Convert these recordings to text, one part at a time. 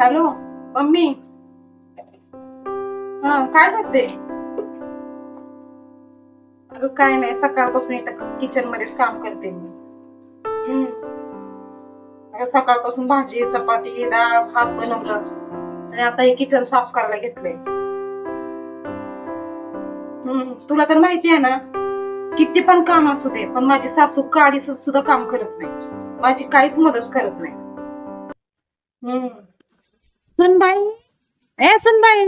Hello mummy. हा काय करते? अगं काय नाही सकाळपासून इथं किचन मध्येच काम करते मी. हम्म. सकाळपासून भाजी चपाती डाळ भात बनवलं आणि आता हे किचन साफ करायला घेतलंय. हम्म तुला तर माहिती आहे ना किती पण काम असू दे पण माझी सासू काडीच सुद्धा काम करत नाही. माझी काहीच मदत करत नाही. हम्म. सुनबाई? ए सुनबाई!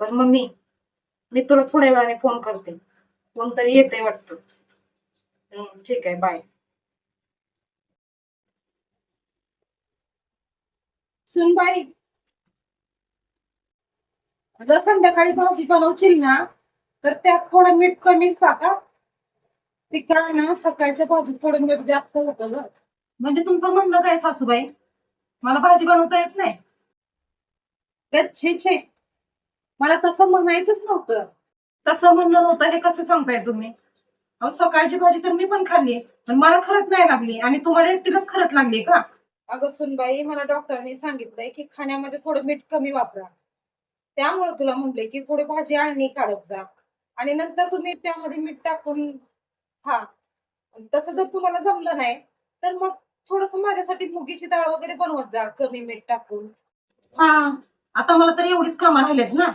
पण मम्मी मी तुला थोड्या वेळाने फोन करते. कोणतरी येते वाटतं. ठीक आहे बाय सुनबाई! अगं संध्याकाळी भाजी बनवशील ना तर त्यात थोडं मीठ कमीच टाका ते काय ना सकाळच्या भाजीत थोडं मीठ जास्त होतं ग. म्हणजे तुमचं म्हणणं काय सासूबाई? मला भाजी बनवता येत नाही. त्यात छे छे. मला तसं म्हणायचंच नव्हतं. तसं म्हणणं नव्हतं हे कसं सांगताय तुम्ही? अहो सकाळची भाजी तर मी पण खाल्ली पण मला खरट नाही लागली आणि तुम्हाला एकटीलाच खरट लागली का? अगं सुनबाई मला डॉक्टरांनी सांगितलंय की खाण्यामध्ये थोडं मीठ कमी वापरा. त्यामुळे तुला म्हणले की थोडी भाजी आळणी काढत जा. आणि नंतर तुम्ही त्यामध्ये मीठ टाकून खा. तसं जर तुम्हाला जमलं नाही तर मग थोडस माझ्यासाठी मुगीची डाळ वगैरे बनवत जा कमी मीठ टाकून. हा आता मला तर एवढीच कामं राहिलेत ना.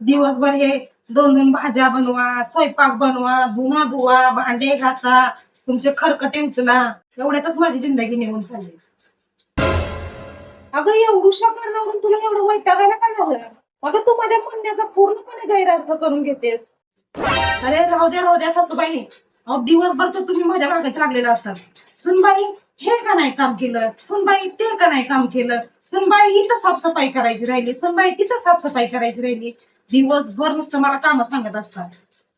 दिवसभर हे दोन दोन भाज्या बनवा स्वयंपाक बनवा धुना धुवा भांडे घासा तुमचे खरकटे उचला. एवढ्यातच माझी जिंदगी निघून चालली. अगं एवढूशा कारणावरून तुला एवढं वैतागायला काय झालं? अगं तू माझ्या म्हणण्याचा पूर्णपणे गैरअर्थ करून घेतेस. अरे राहू द्या राहू द्या सासूबाई. अहो दिवसभर तर तुम्ही माझ्या मागेच लागलेला असतात. सुनबाई हे का नाही काम केलं? सुनबाई ते का नाही काम केलं? सुनबाई इथं साफसफाई करायची राहिली. सुनबाई तिथं साफसफाई करायची राहिली. दिवसभर नुसतं मला काम सांगत असतात.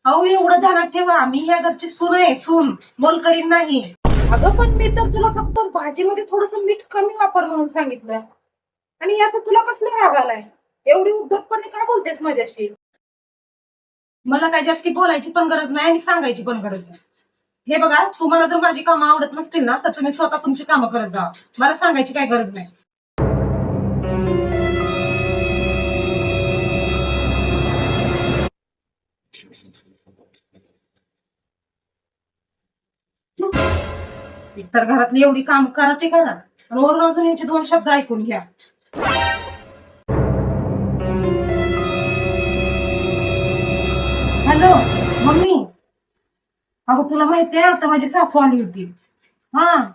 अहो एवढं ध्यानात ठेवा. मी ह्या घरची सून आहे. सून. बोल करीन नाही. अगं पण मी तर तुला फक्त भाजीमध्ये थोडस मीठ कमी वापर म्हणून सांगितलं. आणि याचा तुला कसला राग आलाय? एवढी उद्धटपणे का बोलतेस माझ्याशी? मला काय जास्ती बोलायची पण गरज नाही आणि सांगायची पण गरज नाही. हे बघा तुम्हाला जर माझी कामं आवडत नसतील ना तर तुम्ही स्वतः तुमची कामं करत जा. मला सांगायची काय गरज नाही. तर घरातली एवढी काम करा ते करा. आणि वरून अजून यांचे दोन शब्द ऐकून घ्या. Hello mummy. अगं तुला माहितीये आता माझी सासू आली होती. हा.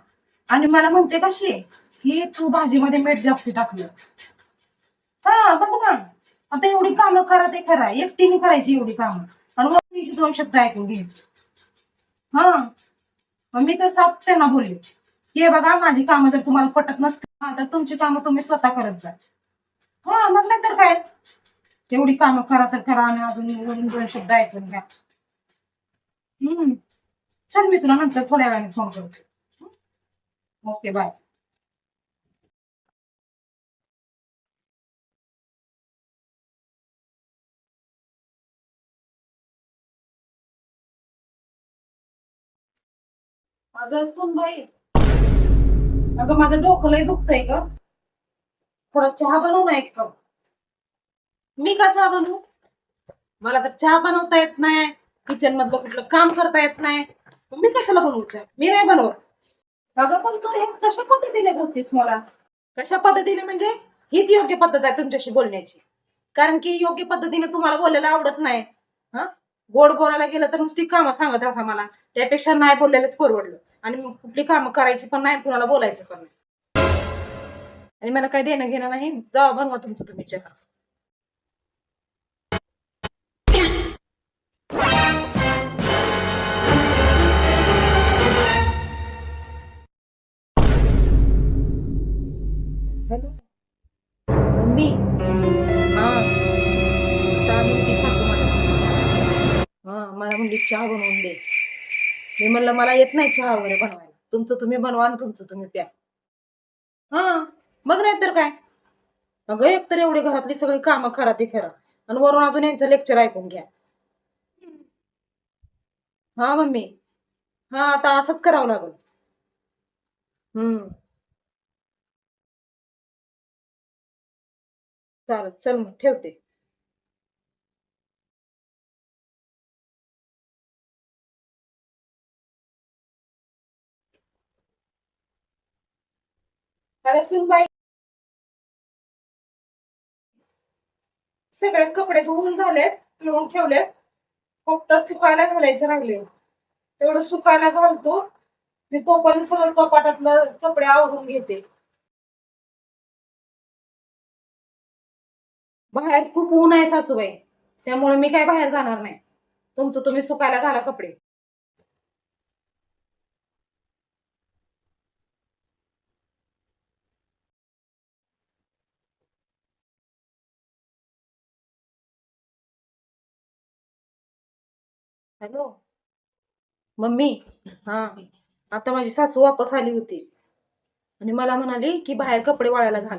आणि मला म्हणते कशी की तू भाजीमध्ये मीठ जास्ती टाकलं. हा बघ ना. आता एवढी कामं करा ते करा. एकटीने करायची एवढी कामं. आणि मग दोन शब्द ऐकून घ्यायचे. हा. मग मी तर साफ त्यांना बोलले. हे बघा माझी कामं जर तुम्हाला पटत नसतील तर तुमची कामं तुम्ही स्वतः करत जा. हा मग नाही तर काय? एवढी कामं करा तर करा आणि अजून दोन शब्द ऐकून घ्या. हम्म. चल मी तुला नंतर थोड्या वेळाने फोन करते. ओके बाय अगं सुन भाई अगं माझं डोकं लय दुखतंय ग. थोडा चहा बनव ना एक कप. मी का चहा बनवू? मला तर चहा बनवता येत नाही. किचन मधलं कुठलं काम करता येत नाही. मग मी कशाला बनवू चहा? मी नाही बनवत. अगं पण तू हे कशा पद्धतीने बोलतीस मला? कशा पद्धतीने म्हणजे? हीच योग्य पद्धत आहे तुमच्याशी बोलण्याची. कारण की योग्य पद्धतीने तुम्हाला बोलायला आवडत नाही. हा? गोड बोलायला गेलं तर नुसती कामं सांगत होता मला. त्यापेक्षा नाही बोललेलंच परवडलं. आणि कुठली कामं करायची पण नाही कुणाला बोलायचं पण नाही. आणि मला काही देणं घेणं नाही. जावा बनवा तुमचं तुम्ही चहा. हॅलो? मम्मी. हा. सासू मला. हा मला म्हणली चहा बनवून दे. मी म्हणलं मला येत नाही चहा वगैरे बनवायला. तुमचं तुम्ही बनवा आणि तुमचं तुम्ही प्या. हा मग नाही तर काय? अगं एक तर एवढी घरातली सगळी कामं करा ते करा आणि वरून अजून यांचं लेक्चर ऐकून घ्या. हा मम्मी. हा आता असंच करावं लागेल. हम्म. चालत चल मग ठेवते. अरे सुनबाई. सगळे कपडे धुवून झालेत पिळून ठेवले फक्त सुकायला घालायचं राहिले. तेवढं सुकायला घालतो. मी तोपर्यंत सगळं कपाटातलं कपडे आवरून घेते. बाहेर खूप ऊन आहे सासूबाई. त्यामुळे मी काय बाहेर जाणार नाही. तुमचं तुम्ही सुकायला घाला कपडे. हॅलो? मम्मी? हा. आता माझी सासू वापस आली होती. आणि मला म्हणाली की बाहेर कपडे वाळायला घाल.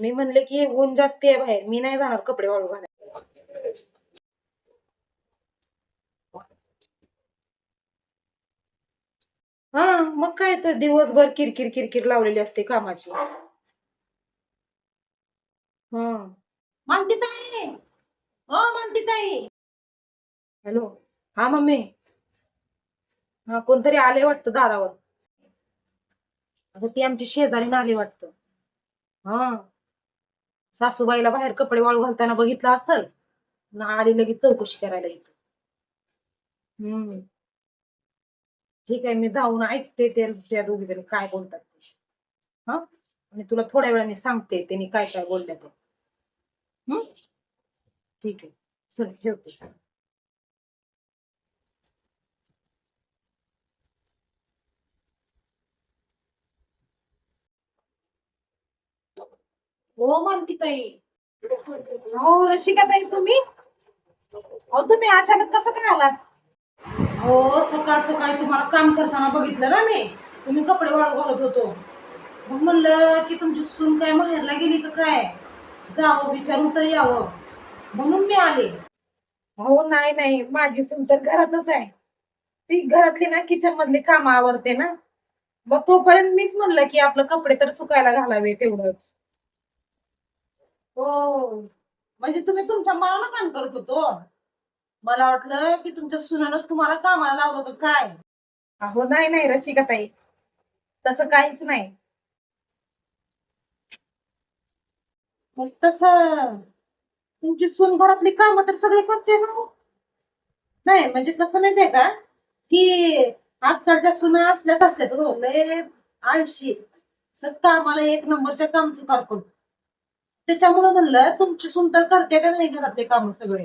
मी म्हणले की ऊन जास्ती आहे बाहेर. मी नाही जाणार कपडे वाळू घालायला. हा मग काय तर दिवसभर किरकिर किरकिर लावलेली असते कामाची. हा. मानती ताई हो मानती ताई हॅलो. हा मम्मी. हा कोणतरी आले वाटतं दारावर. अगं ती आमची शेजारी आली वाटतं. हा. सासूबाईला बाहेर कपडे वाळू घालताना बघितलं असल ना आली लगेच चौकशी करायला येत हम्म. ठीक आहे मी जाऊन ऐकते ते त्या दोघी जण काय बोलतात ते. हा? आणि तुला थोड्या वेळाने सांगते त्यांनी काय काय बोलल्या ते. हम्म ठीक आहे. चल ठेवते. हो मानती ताई. हो रशिका ताई तुम्ही? हो तुम्ही अचानक कसं काय आलात? हो सकाळ सकाळी तुम्हाला काम करताना बघितलं ना मी. तुम्ही कपडे वाळू घालत होतो. मग म्हणलं की तुमची सून काय माहेरला गेली का काय? जावं विचारून तर यावं. म्हणून मी आले. हो नाही नाही. माझी सून तर घरातच आहे. ती घरातली ना किचन मधली कामं आवरते ना. मग तोपर्यंत मीच म्हणलं की आपलं कपडे तर सुकायला घालावे तेवढंच. हो. म्हणजे तुम्ही तुमच्या मनानं काम करत होतो. मला वाटलं की तुमच्या सुनानच तुम्हाला कामाला लावलं का काय? अहो नाही नाही रसिका ताई तसं काहीच नाही. मग तसं तुमची सून घरातली कामं तर सगळे करते ना हो. नाही म्हणजे कसं माहितीये का? की आजकालच्या सुना असल्याच असतात हो. लय आळशी. सग कामाला एक नंबरच्या काम चुकार करतो त्याच्यामुळे म्हणलं तुमची सुंदर करते का नाही घरातले काम सगळे?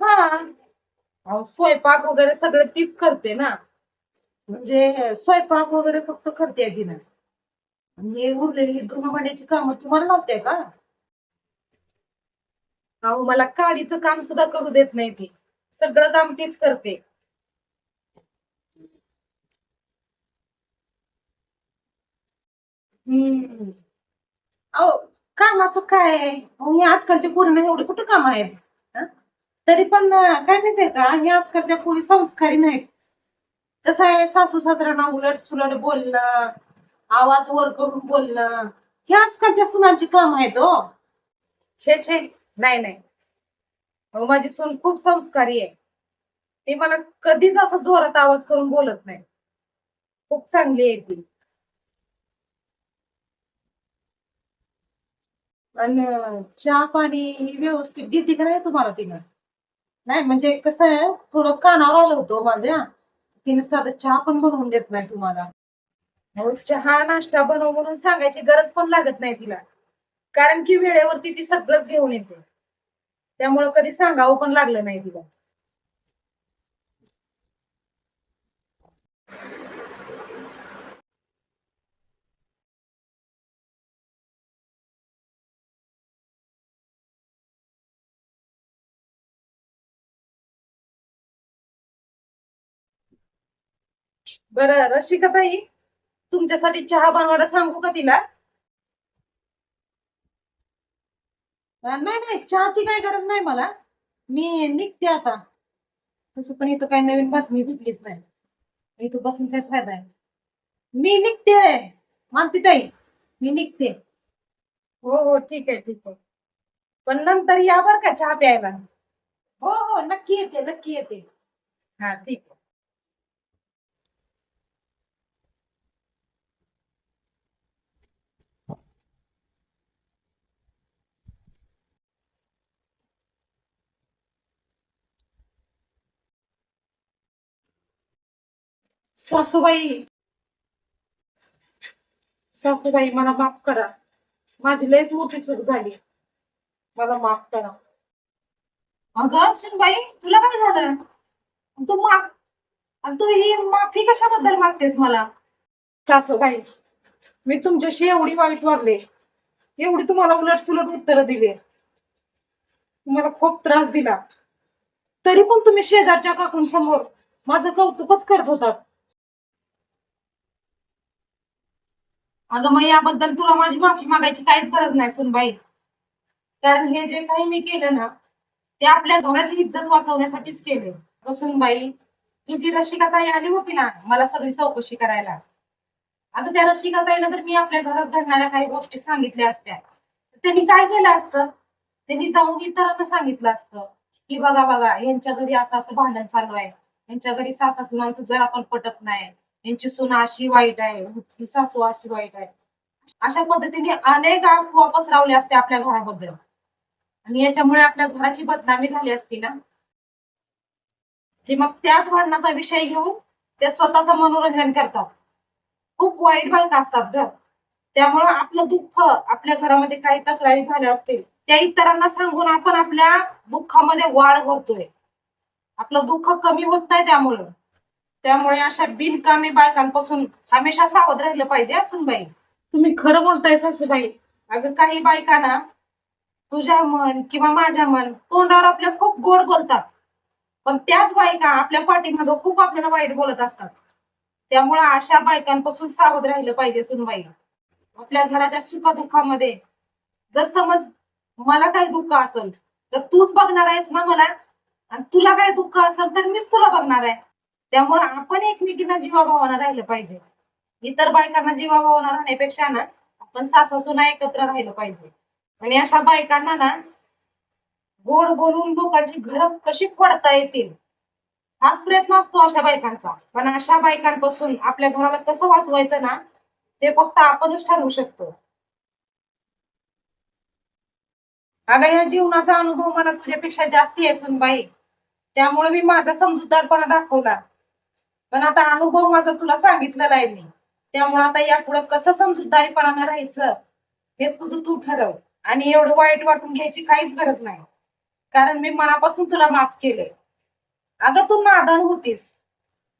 हा. अहो, स्वयंपाक वगैरे सगळे तीच करते ना. म्हणजे स्वयंपाक वगैरे फक्त करते तिनं. आणि हे उरलेली ही धुणं कामं तुम्हाला लावते का? अहो मला काडीचं काम सुद्धा करू देत नाही ती. सगळं काम तीच करते. हम्म. अहो कामाचं काय आहे? अहो हे आजकालच्या पोरींना एवढे कुठं काम आहेत? हं? तरी पण अं, काय माहितीये का? हे आजकालच्या पोरी संस्कारी नाहीत. कसं आहे? सासू सासऱ्यांना उलट सुलट बोलणं आवाज वर करून बोलणं हे आजकालच्या सुनांची काम आहेत हो. छे छे. नाही नाही. अहो माझी सून खूप संस्कारी आहे. ती मला कधीच असं जोरात आवाज करून बोलत नाही. खूप चांगली आहे ती. आणि चहा पाणी ही व्यवस्थित देते का नाही तुम्हाला तिनं? नाही म्हणजे कसं आहे थोडं कानावर आलं होतं हो माझ्या तिने साधं चहा पण बनवून देत नाही तुम्हाला. चहा नाश्ता बनव म्हणून सांगायची गरज पण लागत नाही तिला. कारण की वेळेवरती ती सगळंच घेऊन येते. त्यामुळं कधी सांगावं पण लागलं नाही तिला. बरं रसिकाताई तुमच्यासाठी चहा बनवायला सांगू का तिला? नाही नाही चहाची काही गरज नाही मला. मी निघते आता. तसं पण इथं काही नवीन बातमी भेटलीच नाही. इथं बसून काय फायदा आहे. मी निघते. मानती ताई मी निघते. हो हो ठीक आहे ठीक आहे. पण नंतर या बर का चहा प्यायला. हो हो नक्की येते नक्की येते. हा ठीक आहे. सासूबाई. सासूबाई मला माफ करा. माझी लयच मोठी चूक झाली. मला माफ करा. अगं सुनबाई तुला काय झालं? तू माफ आणि तू ही माफी कशाबद्दल मागतेस मला? सासूबाई मी तुमच्याशी एवढी वाईट वागले. एवढी तुम्हाला उलट सुलट उत्तर दिले. तुम्हाला खूप त्रास दिला. तरी पण तुम्ही शेजारच्या काकूंसमोर माझं कौतुकच करत होतात. अगं मग याबद्दल तुला माझी माफी मागायची काहीच गरज नाही सुनबाई कारण हे जे काही मी केलं ना ते आपल्या घराची इज्जत वाचवण्यासाठीच केले अगं सुनबाई ही जी रशिकाताई आली होती ना मला सगळी चौकशी करायला. अगं त्या रशिकाताईला जर मी आपल्या घरात घडणाऱ्या काही गोष्टी सांगितल्या असत्या त्यांनी काय केलं असतं? त्यांनी जाऊन इतरांना सांगितलं असतं की बघा बघा यांच्या घरी असं असं भांडण चालू आहे. यांच्या घरी सासा सुनांचं जर आपण पटत नाही यांची सुना अशी वाईट आहे ही सासू अशी वाईट आहे. अशा पद्धतीने अनेक अफवा पसरवल्या असते आपल्या घराबद्दल. आणि याच्यामुळे आपल्या घराची बदनामी झाली असती ना. की मग त्याच भांडणाचा विषय घेऊन ते स्वतःच मनोरंजन करतात. खूप वाईट बायका असतात घर त्यामुळं आपलं दुःख आपल्या घरामध्ये काही तक्रारी झाल्या असतील त्या इतरांना सांगून आपण आपल्या दुःखामध्ये वाढ करतोय आपलं दुःख कमी होत नाही त्यामुळं. त्यामुळे अशा बिनकामी बायकांपासून हमेशा सावध राहिलं पाहिजे असून बाई तुम्ही खरं बोलताय सासूबाई. अगं काही बायकांना तुझ्या मन किंवा माझ्या मन तोंडावर आपल्या खूप गोड बोलतात. पण त्याच बायका आपल्या पाठीमागं खूप आपल्याला वाईट बोलत असतात. त्यामुळे अशा बायकांपासून सावध राहिलं पाहिजे सुनबाई. आपल्या घराच्या सुखदुःखामध्ये जर समज मला काही दुःख असेल तर तूच बघणार आहेस ना मला? आणि तुला काही दुःख असेल तर मीच तुला बघणार आहे. त्यामुळे आपण एकमेकींना जीवाभावानं राहिलं पाहिजे. इतर बायकांना जीवाभावानं राहण्यापेक्षा ना आपण सासा सुना एकत्र राहिलं पाहिजे. आणि अशा बायकांना ना गोड बोलून लोकांची घरं कशी फोडता येतील? हाच प्रयत्न असतो अशा बायकांचा. पण अशा बायकांपासून आपल्या घराला कसं वाचवायचं ना ते फक्त आपणच ठरवू शकतो. अगं या जीवनाचा अनुभव मला तुझ्यापेक्षा जास्ती आहे सुनबाई. त्यामुळे मी माझा समजूतदारपणा दाखवला. पण आता अनुभव माझा तुला सांगितलेला आहे मी. त्यामुळे आता यापुढे कसं समजूतदारीपणानं राहायचं हे तुझं तू ठरव. आणि एवढं वाईट वाटून घ्यायची काहीच गरज नाही. कारण मी मनापासून तुला माफ केलंय. अगं तू नादान होतीस.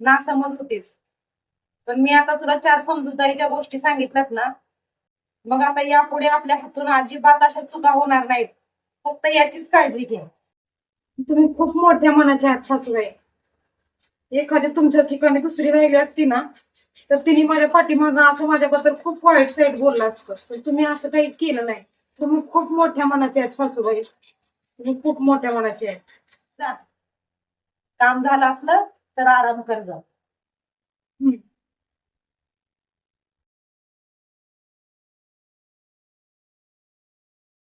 ना समज होतीस. पण मी आता तुला चार समजूतदारीच्या गोष्टी सांगितल्यात ना मग आता यापुढे आपल्या हातून अजिबात अशा चुका होणार नाहीत. फक्त याचीच काळजी घे. तुम्ही खूप मोठ्या मनाच्या आहात आहे एखादी तुमच्या ठिकाणी दुसरी राहिली असती ना तर तिने माझ्या पाठीमागं असं माझ्याबद्दल खूप वाईट साईड बोललं असतं. पण तुम्ही असं काही केलं नाही. तुम्ही खूप मोठ्या मनाचे आहेत सासूबाई. तुम्ही खूप मोठ्या मनाचे आहेत. जा. काम झालं असलं तर आराम कर जा हम्म.